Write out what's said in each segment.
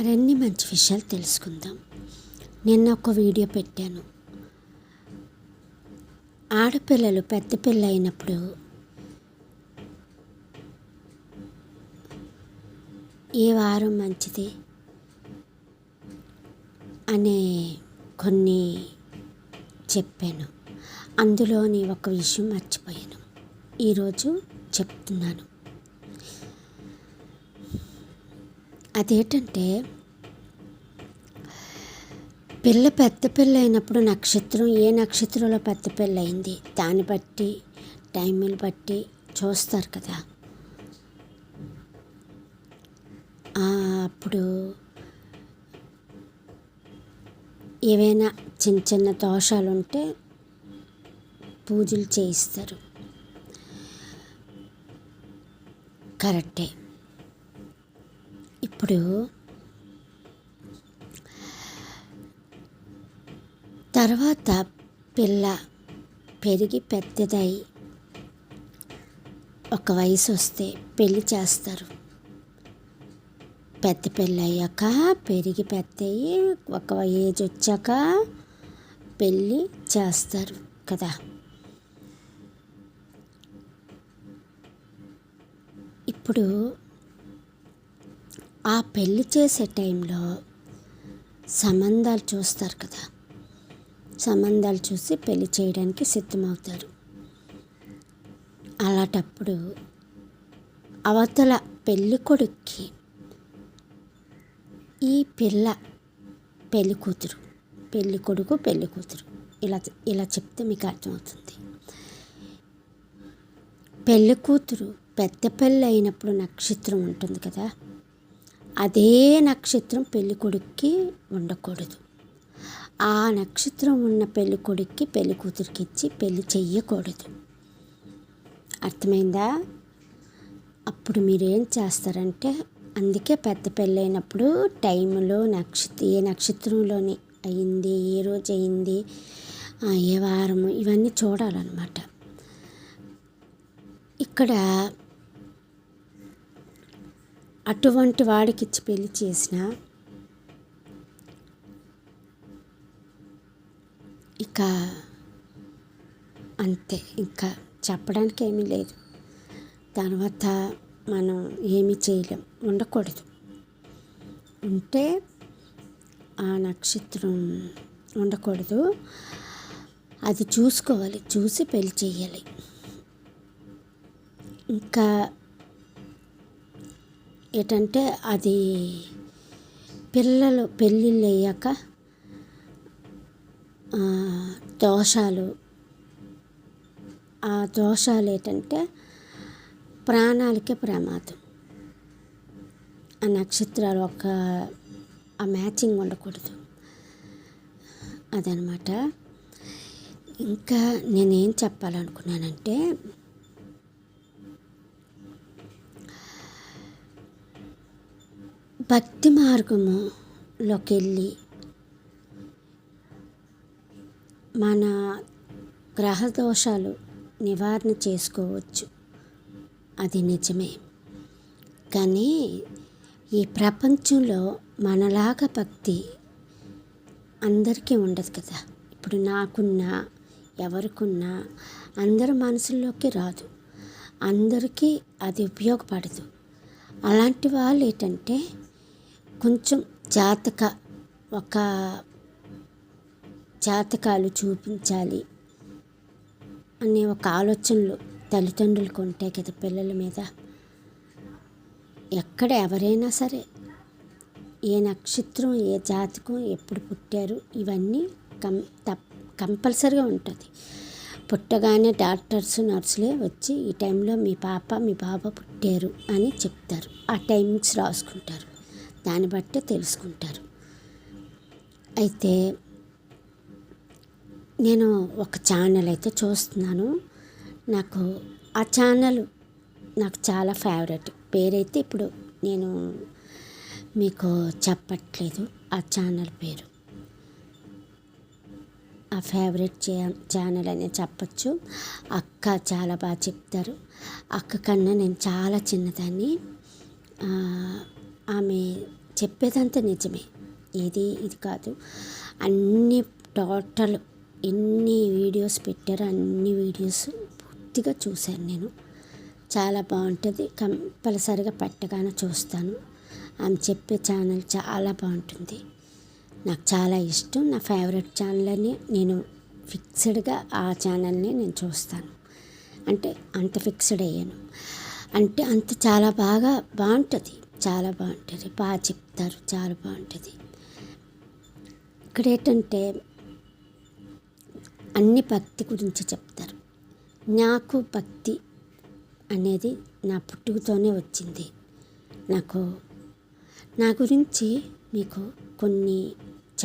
మరిన్ని మంచి విషయాలు తెలుసుకుందాం. నిన్న ఒక వీడియో పెట్టాను. ఆడపిల్లలు పెద్ద పిల్ల అయినప్పుడు ఏ వారం మంచిది అనే కొన్ని చెప్పాను. అందులోని ఒక విషయం మర్చిపోయాను. ఈరోజు చెప్తున్నాను. అదేంటంటే పిల్ల పెద్ద పిల్ల అయినప్పుడు నక్షత్రం ఏ నక్షత్రంలో పెద్ద పిల్ల అయింది దాన్ని బట్టి టైంని బట్టి చూస్తారు కదా. అప్పుడు ఏవైనా చిన్న చిన్న దోషాలు ఉంటే పూజలు చేయిస్తారు. కరెక్టే. ఇప్పుడు తర్వాత పిల్ల పెరిగి పెద్దదై ఒక వయసు వస్తే పెళ్ళి చేస్తారు. పెద్ద పెళ్ళి అయ్యాక పెరిగి పెద్ద ఒక ఏజ్ వచ్చాక పెళ్ళి చేస్తారు కదా. ఇప్పుడు ఆ పెళ్ళి చేసే టైంలో సంబంధాలు చూస్తారు కదా. సంబంధాలు చూసి పెళ్ళి చేయడానికి సిద్ధమవుతారు. అలాంటప్పుడు అవతల పెళ్ళి కొడుక్కి ఈ పిల్ల పెళ్ళి కూతురు పెళ్ళి కొడుకు పెళ్ళి కూతురు ఇలా ఇలా చెప్తే మీకు అర్థమవుతుంది. పెళ్ళి కూతురు పెద్ద పెళ్ళి అయినప్పుడు నక్షత్రం ఉంటుంది కదా. అదే నక్షత్రం పెళ్ళికొడుక్కి ఉండకూడదు. ఆ నక్షత్రం ఉన్న పెళ్ళికొడుక్కి పెళ్ళి కూతురికి ఇచ్చి పెళ్ళి చెయ్యకూడదు. అర్థమైందా? అప్పుడు మీరేం చేస్తారంటే అందుకే పెద్ద పెళ్ళైనప్పుడు టైంలో నక్షత్ర ఏ నక్షత్రంలోని అయింది ఏ రోజు అయింది ఏ వారము ఇవన్నీ చూడాలన్నమాట. ఇక్కడ అటువంటి వాడికి ఇచ్చి పెళ్ళి చేసిన ఇక అంతే ఇంకా చెప్పడానికి ఏమీ లేదు. తర్వాత మనం ఏమీ చేయలేం ఉండకూడదు. ఉంటే ఆ నక్షత్రం ఉండకూడదు. అది చూసుకోవాలి చూసి పెళ్ళి చేయాలి. ఇంకా ఏంటంటే అది పిల్లలు పెళ్ళిళ్ళు అయ్యాక దోషాలు ఆ దోషాలు ఏంటంటే ప్రాణాలకే ప్రమాదం. ఆ నక్షత్రాలు ఒక ఆ మ్యాచింగ్ ఉండకూడదు. అదనమాట. ఇంకా నేనేం చెప్పాలనుకున్నానంటే భక్తి మార్గములోకి వెళ్ళి మన గ్రహ దోషాలు నివారణ చేసుకోవచ్చు. అది నిజమే. కానీ ఈ ప్రపంచంలో మనలాగా భక్తి అందరికీ ఉండదు కదా. ఇప్పుడు నాకున్నా ఎవరికున్నా అందరి మనసుల్లోకి రాదు. అందరికీ అది ఉపయోగపడదు. అలాంటి వాళ్ళు ఏంటంటే కొంచెం జాతక ఒక జాతకాలు చూపించాలి అనే ఒక ఆలోచనలు తల్లిదండ్రులకు ఉంటాయి కదా పిల్లల మీద. ఎక్కడ ఎవరైనా సరే ఏ నక్షత్రం ఏ జాతకం ఎప్పుడు పుట్టారు ఇవన్నీ కం తప్ కంపల్సరిగా ఉంటుంది. పుట్టగానే డాక్టర్స్ నర్సులే వచ్చి ఈ టైంలో మీ పాప మీ బాబా పుట్టారు అని చెప్తారు. ఆ టైమింగ్స్ రాసుకుంటారు. దాన్ని బట్టే తెలుసుకుంటారు. అయితే నేను ఒక ఛానల్ అయితే చూస్తున్నాను. నాకు ఆ ఛానల్ నాకు చాలా ఫేవరెట్. పేరైతే ఇప్పుడు నేను మీకు చెప్పట్లేదు ఆ ఛానల్ పేరు. ఆ ఫేవరెట్ ఛానల్ అని చెప్పచ్చు. అక్క చాలా బాగా చెప్తారు. అక్క కన్నా నేను చాలా చిన్నదాన్ని ఆమె చెప్పేదంతా నిజమే. ఏది ఇది కాదు. అన్ని టోటల్ ఎన్ని వీడియోస్ పెట్టారో అన్ని వీడియోస్ పూర్తిగా చూశాను నేను. చాలా బాగుంటుంది. కంపల్సరిగా పెట్టగానే చూస్తాను. ఆమె చెప్పే ఛానల్ చాలా బాగుంటుంది. నాకు చాలా ఇష్టం. నా ఫేవరెట్ ఛానల్ అని నేను ఫిక్స్డ్గా ఆ ఛానల్ని నేను చూస్తాను. అంటే అంత ఫిక్స్డ్ అయ్యాను. అంటే అంత చాలా బాగా బాగుంటుంది. చాలా బాగుంటుంది. బాగా చెప్తారు. చాలా బాగుంటుంది. ఇక్కడ ఏంటంటే అన్ని భక్తి గురించి చెప్తారు. నాకు భక్తి అనేది నా పుట్టుకతోనే వచ్చింది. నాకు నా గురించి మీకు కొన్ని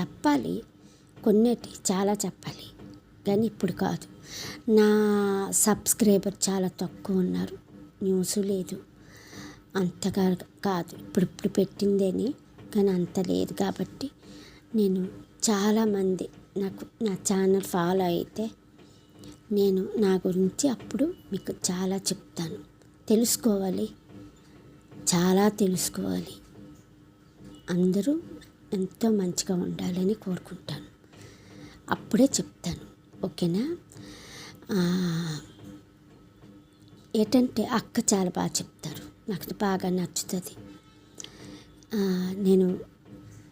చెప్పాలి. కొన్నిటి చాలా చెప్పాలి. కానీ ఇప్పుడు కాదు. నా సబ్స్క్రైబర్ చాలా తక్కువ ఉన్నారు. న్యూస్ లేదు. అంతగా కాదు. ఇప్పుడు ఇప్పుడు పెట్టిందేని కానీ అంత లేదు కాబట్టి నేను చాలామంది నాకు నా ఛానల్ ఫాలో అయితే నేను నా గురించి అప్పుడు మీకు చాలా చెప్తాను. తెలుసుకోవాలి. చాలా తెలుసుకోవాలి. అందరూ ఎంతో మంచిగా ఉండాలని కోరుకుంటాను. అప్పుడే చెప్తాను. ఓకేనా? ఏంటంటే అక్క చాలా బాగా చెప్తారు. నాకు బాగా నచ్చుతుంది. నేను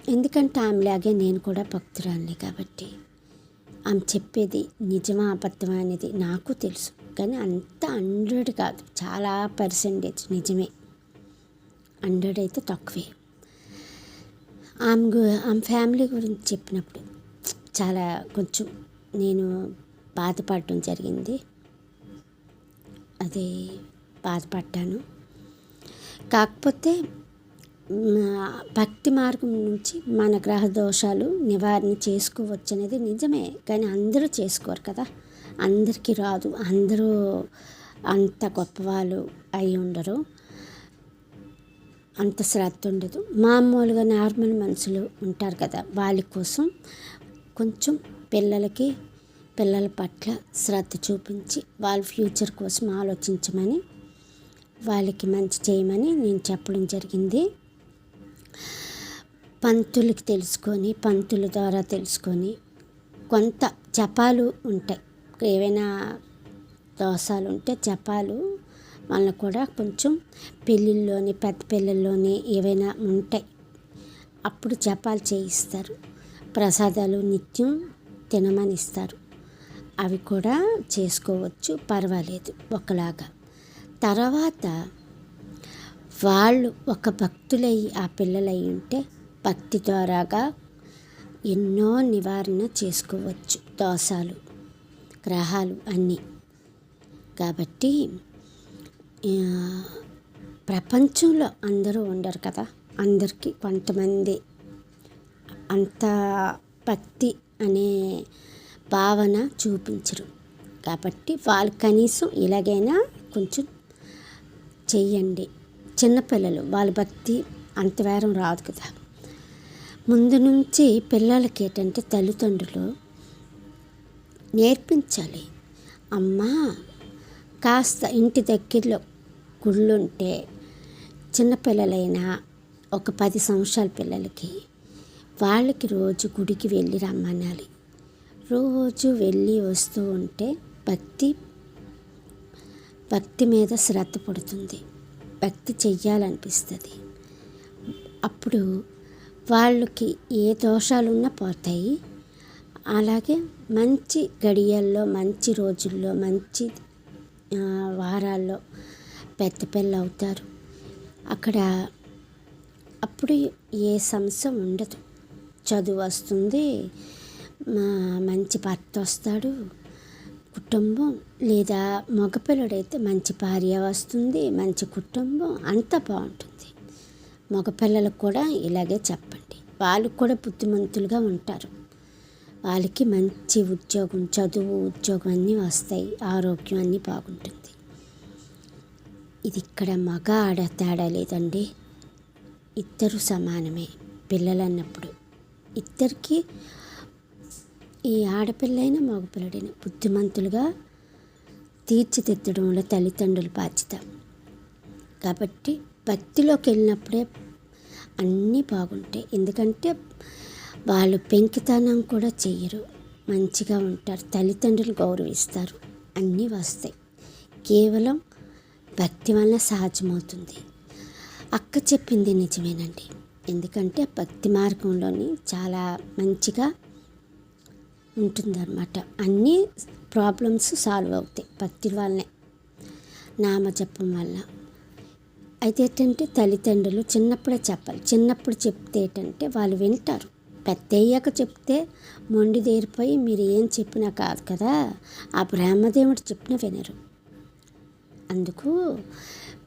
ఎందుకంటే ఆమెలాగే నేను కూడా భక్తురాలిని కాబట్టి ఆమె చెప్పేది నిజమా అబద్ధమా అనేది నాకు తెలుసు. కానీ అంత హండ్రెడ్ కాదు. చాలా పర్సెంటేజ్ నిజమే. హండ్రెడ్ అయితే తక్కువే. ఆమె ఆమె ఫ్యామిలీ గురించి చెప్పినప్పుడు చాలా కొంచెం నేను బాధపడటం జరిగింది. అది బాధపడ్డాను. కాకపోతే భక్తి మార్గం నుంచి మన గ్రహ దోషాలు నివారణ చేసుకోవచ్చు అనేది నిజమే. కానీ అందరూ చేసుకోరు కదా. అందరికీ రాదు. అందరూ అంత గొప్పవాళ్ళు అయి ఉండరు. అంత శ్రద్ధ ఉండదు. మామూలుగా నార్మల్ మనుషులు ఉంటారు కదా. వాళ్ళ కోసం కొంచెం పిల్లలకి పిల్లల పట్ల శ్రద్ధ చూపించి వాళ్ళ ఫ్యూచర్ కోసం ఆలోచించమని వాళ్ళకి మంచి చేయమని నేను చెప్పడం జరిగింది. పంతులకి తెలుసుకొని పంతుల ద్వారా తెలుసుకొని కొంత జపాలు ఉంటాయి. ఏవైనా దోషాలు ఉంటే జపాలు వాళ్ళని కూడా కొంచెం పెళ్ళిళ్ళలోని పెద్ద పెళ్ళిళ్ళలోని ఏవైనా ఉంటాయి. అప్పుడు జపాలు చేయిస్తారు. ప్రసాదాలు నిత్యం తినమని ఇస్తారు. అవి కూడా చేసుకోవచ్చు. పర్వాలేదు. ఒకలాగా. తర్వాత వాళ్ళు ఒక భక్తులయ్యి ఆ పిల్లలయ్యి ఉంటే భక్తి ద్వారాగా ఎన్నో నివారణ చేసుకోవచ్చు. దోషాలు గ్రహాలు అన్నీ. కాబట్టి ప్రపంచంలో అందరూ ఉండరు కదా? అందరికీ కొంతమంది అంత భక్తి అనే భావన చూపించరు. కాబట్టి వాళ్ళు కనీసం ఇలాగైనా కొంచెం చెయ్యండి. చిన్నపిల్లలు వాళ్ళ భక్తి అంత వేరం రాదు కదా. ముందు నుంచి పిల్లలకి ఏంటంటే తల్లిదండ్రులు నేర్పించాలి. అమ్మా కాస్త ఇంటి దగ్గరలో గుళ్ళుంటే చిన్నపిల్లలైనా ఒక పది సంవత్సరాల పిల్లలకి వాళ్ళకి రోజు గుడికి వెళ్ళి రమ్మనాలి. రోజు వెళ్ళి వస్తూ ఉంటే భక్తి భక్తి మీద శ్రద్ధ పడుతుంది. భక్తి చెయ్యాలనిపిస్తుంది. అప్పుడు వాళ్ళకి ఏ దోషాలున్నా పోతాయి. అలాగే మంచి గడియల్లో మంచి రోజుల్లో మంచి వారాల్లో పెద్ద పిల్ల అవుతారు. అక్కడ అప్పుడు ఏ సమస్య ఉండదు. చదువు వస్తుంది మంచి భర్త వస్తాడు కుటుంబం లేదా మగపిల్లడైతే మంచి భార్య వస్తుంది మంచి కుటుంబం అంతా బాగుంటుంది. మగపిల్లలకు కూడా ఇలాగే చెప్పండి. వాళ్ళు కూడా బుద్ధిమంతులుగా ఉంటారు. వాళ్ళకి మంచి ఉద్యోగం చదువు ఉద్యోగం అన్నీ వస్తాయి ఆరోగ్యం అన్నీ బాగుంటుంది. ఇది ఇక్కడ మగ ఆడ తేడా లేదండి. ఇద్దరు సమానమే. పిల్లలు అన్నప్పుడు ఇద్దరికి ఈ ఆడపిల్లైన మగపిల్లడైన బుద్ధిమంతులుగా తీర్చిదిద్దడంలో తల్లిదండ్రుల బాధ్యత. కాబట్టి భక్తిలోకి వెళ్ళినప్పుడే అన్నీ బాగుంటాయి. ఎందుకంటే వాళ్ళు పెంకితనం కూడా చేయరు మంచిగా ఉంటారు. తల్లిదండ్రులు గౌరవిస్తారు. అన్నీ వస్తాయి. కేవలం భక్తి వల్ల సహజమవుతుంది అక్క చెప్పింది నిజమేనండి. ఎందుకంటే భక్తి మార్గంలోని చాలా మంచిగా ఉంటుందన్నమాట. అన్నీ ప్రాబ్లమ్స్ సాల్వ్ అవుతాయి భక్తి వల్లనే నామజపం వల్ల. అయితే ఏంటంటే తల్లిదండ్రులు చిన్నప్పుడే చెప్పాలి. చిన్నప్పుడు చెప్తే ఏంటంటే వాళ్ళు వింటారు. పెద్ద అయ్యాక చెప్తే మొండి దేరిపోయి మీరు ఏం చెప్పినా కాదు కదా ఆ బ్రహ్మదేవుడు చెప్పిన వినరు. అందుకు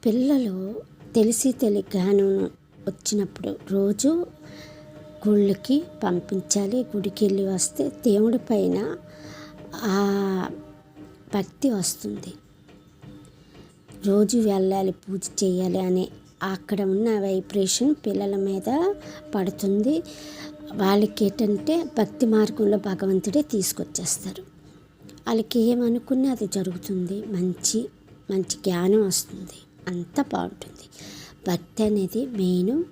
పిల్లలు తెలిసి తెలి జ్ఞానం వచ్చినప్పుడు రోజు గుళ్ళకి పంపించాలి. గుడికి వెళ్ళి వస్తే దేవుడి పైన ఆ భక్తి వస్తుంది. రోజు వెళ్ళాలి పూజ చేయాలి అనే అక్కడ ఉన్న వైబ్రేషన్ పిల్లల మీద పడుతుంది. వాళ్ళకి ఏంటంటే భక్తి మార్గంలో భగవంతుడే తీసుకొచ్చేస్తారు. వాళ్ళకి ఏమనుకున్నా అది జరుగుతుంది. మంచి మంచి జ్ఞానం వస్తుంది. అంతా బాగుంటుంది. భక్తి అనేది మెయిన్.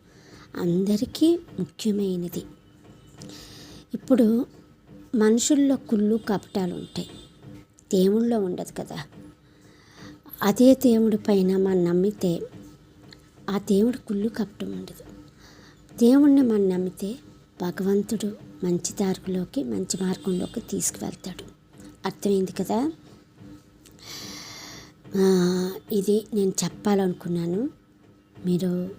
అందరికీ ముఖ్యమైనది. ఇప్పుడు మనుషుల్లో కుళ్ళు కపటాలు ఉంటాయి. దేవుళ్ళో ఉండదు కదా. అదే దేవుడి పైన మనం నమ్మితే ఆ దేవుడు కుళ్ళు కపటం ఉండదు. దేవుణ్ణి మనం నమ్మితే భగవంతుడు మంచి దారిలోకి మంచి మార్గంలోకి తీసుకువెళ్తాడు. అర్థమైంది కదా? ఇది నేను చెప్పాలనుకున్నాను. మీరు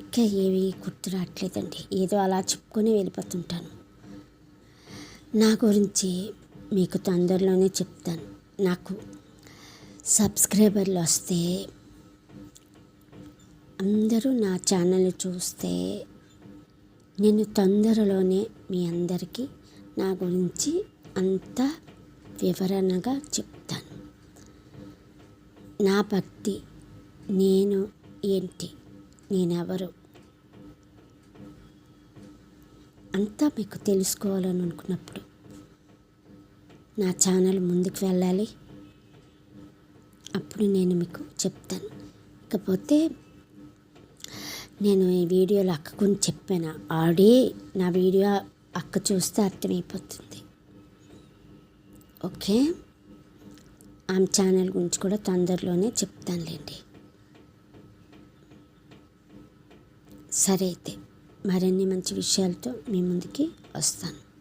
ఇంకా ఏవి గుర్తు రావట్లేదండి ఏదో అలా చెప్పుకొని వెళ్ళిపోతుంటాను. నా గురించి మీకు తొందరలోనే చెప్తాను. నాకు సబ్స్క్రైబర్లు వస్తే అందరూ నా ఛానల్ చూస్తే నేను తొందరలోనే మీ అందరికీ నా గురించి అంతా వివరణగా చెప్తాను. నా భక్తి నేను ఏంటి? నేనెవరు? అంతా మీకు తెలుసుకోవాలని అనుకున్నప్పుడు నా ఛానల్ ముందుకు వెళ్ళాలి. అప్పుడు నేను మీకు చెప్తాను. ఇకపోతే నేను ఈ వీడియోలో అక్క చెప్పాను. ఆడి నా వీడియో అక్క చూస్తే అర్థమైపోతుంది. ఓకే? ఆమె ఛానల్ గురించి కూడా తొందరలోనే చెప్తానులేండి. సరే అయితే మరిన్ని మంచి విషయాలతో మీ ముందుకి వస్తాను.